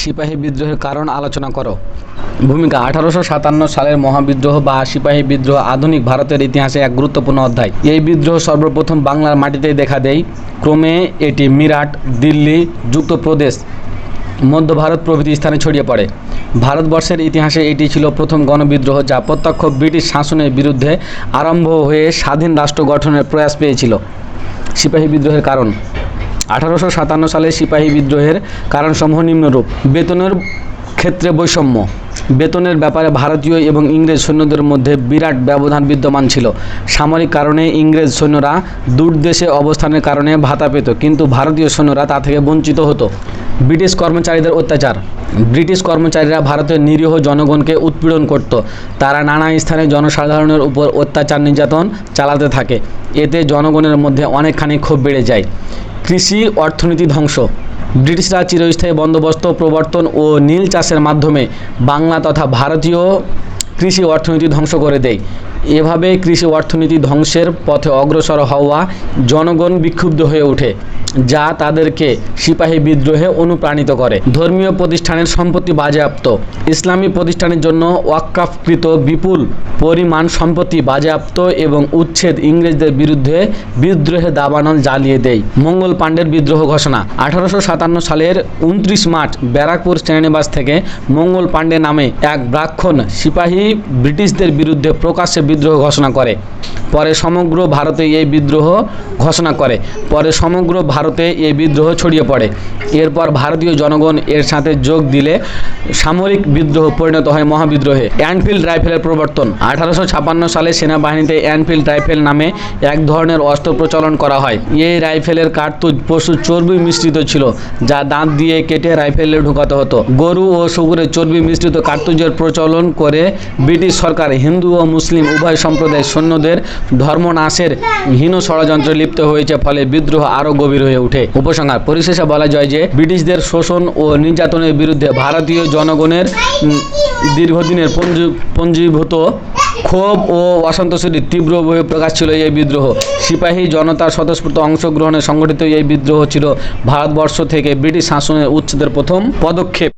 সিপাহী বিদ্রোহের কারণ আলোচনা করো। ভূমিকা, আঠারোশো সাতান্ন সালের মহাবিদ্রোহ বা সিপাহী বিদ্রোহ আধুনিক ভারতের ইতিহাসে এক গুরুত্বপূর্ণ অধ্যায়। এই বিদ্রোহ সর্বপ্রথম বাংলার মাটিতেই দেখা দেয়। ক্রমে এটি মিরাট, দিল্লি, যুক্তপ্রদেশ, মধ্য ভারত প্রভৃতি স্থানে ছড়িয়ে পড়ে। ভারতবর্ষের ইতিহাসে এটি ছিল প্রথম গণবিদ্রোহ যা প্রত্যক্ষ ব্রিটিশ শাসনের বিরুদ্ধে আরম্ভ হয়ে স্বাধীন রাষ্ট্র গঠনের প্রয়াস পেয়েছিল। সিপাহী বিদ্রোহের কারণ আঠারোশো সাতান্ন সালে সিপাহী বিদ্রোহের কারণসমূহ নিম্নরূপ। বেতনের ক্ষেত্রে বৈষম্য। বেতনের ব্যাপারে ভারতীয় এবং ইংরেজ সৈন্যদের মধ্যে বিরাট ব্যবধান বিদ্যমান ছিল। সামরিক কারণে ইংরেজ সৈন্যরা দূর দেশে অবস্থানের কারণে ভাতা পেত, কিন্তু ভারতীয় সৈন্যরা তা থেকে বঞ্চিত হতো। ব্রিটিশ কর্মচারীদের অত্যাচার। ব্রিটিশ কর্মচারীরা ভারতের নিরীহ জনগণকে উৎপীড়ন করত। তারা নানা স্থানে জনসাধারণের উপর অত্যাচার নির্যাতন চালাতে থাকে। এতে জনগণের মধ্যে অনেকখানি ক্ষোভ বেড়ে যায়। কৃষি অর্থনীতি ধ্বংস। ব্রিটিশরা চিরস্থায়ী বন্দোবস্ত, প্রবর্তন ও নীল চাষের মাধ্যমে বাংলা তথা ভারতীয় কৃষি অর্থনীতি ধ্বংস করে দেয়। এভাবে কৃষি অর্থনীতি ধ্বংসের পথে অগ্রসর হওয়া জনগণ বিক্ষুব্ধ হয়ে ওঠে, যা তাদেরকে সিপাহী বিদ্রোহে অনুপ্রাণিত করে। ধর্মীয় প্রতিষ্ঠানের সম্পত্তি বাজেয়াপ্ত। ইসলামী প্রতিষ্ঠানের জন্য ওয়াক্কাফকৃত বিপুল পরিমাণ সম্পত্তি বাজেয়াপ্ত এবং উচ্ছেদ ইংরেজদের বিরুদ্ধে বিদ্রোহে দাবানল জ্বালিয়ে দেয়। মঙ্গল পাণ্ডের বিদ্রোহ ঘোষণা। আঠারোশো সাতান্ন সালের উনত্রিশ মার্চ ব্যারাকপুর শ্রেণীবাস থেকে মঙ্গল পাণ্ডে নামে এক ব্রাক্ষণ সিপাহী ব্রিটিশদের বিরুদ্ধে প্রকাশ্যে বিদ্রোহ ঘোষণা করে। পরে সমগ্র ভারতে এই বিদ্রোহ ঘোষণা করে। পরে সমগ্র ভারতে এই বিদ্রোহ ছড়িয়ে পড়ে। এরপর ভারতীয় জনগণ এর সাথে যোগ দিলে সামরিক বিদ্রোহ পরিণত হয় মহাবিদ্রোহে। অ্যানফিল্ড রাইফেলের প্রবর্তন। আঠারোশো সালে সেনাবাহিনীতে অ্যানফিল্ড রাইফেল নামে এক ধরনের অস্ত্র প্রচলন করা হয়। এই রাইফেলের কার্তুজ পশু চর্বি মিশ্রিত ছিল, যা দাঁত দিয়ে কেটে রাইফেলে ঢুকাতে হতো। গরু ও শুকুরের চর্বি মিশ্রিত কার্তুজের প্রচলন করে ব্রিটিশ সরকার হিন্দু ও মুসলিম উভয় সম্প্রদায়ের সৈন্যদের ধর্মনাশের হীন ষড়যন্ত্রে লিপ্ত হয়েছে, ফলে বিদ্রোহ আরও গভীর হয়ে ওঠে। উপসংহার, পরিশেষে বলা যায় যে ব্রিটিশদের শোষণ ও নির্যাতনের বিরুদ্ধে ভারতীয় জনগণের দীর্ঘদিনের পঞ্জী- পঞ্জীভূত ক্ষোভ ও অসন্তোষের তীব্রভাবে প্রকাশ ছিল এই বিদ্রোহ। সিপাহী জনতার স্বতঃস্ফূর্ত অংশগ্রহণে সংগঠিত এই বিদ্রোহ ছিল ভারতবর্ষ থেকে ব্রিটিশ শাসনের উচ্ছেদের প্রথম পদক্ষেপ।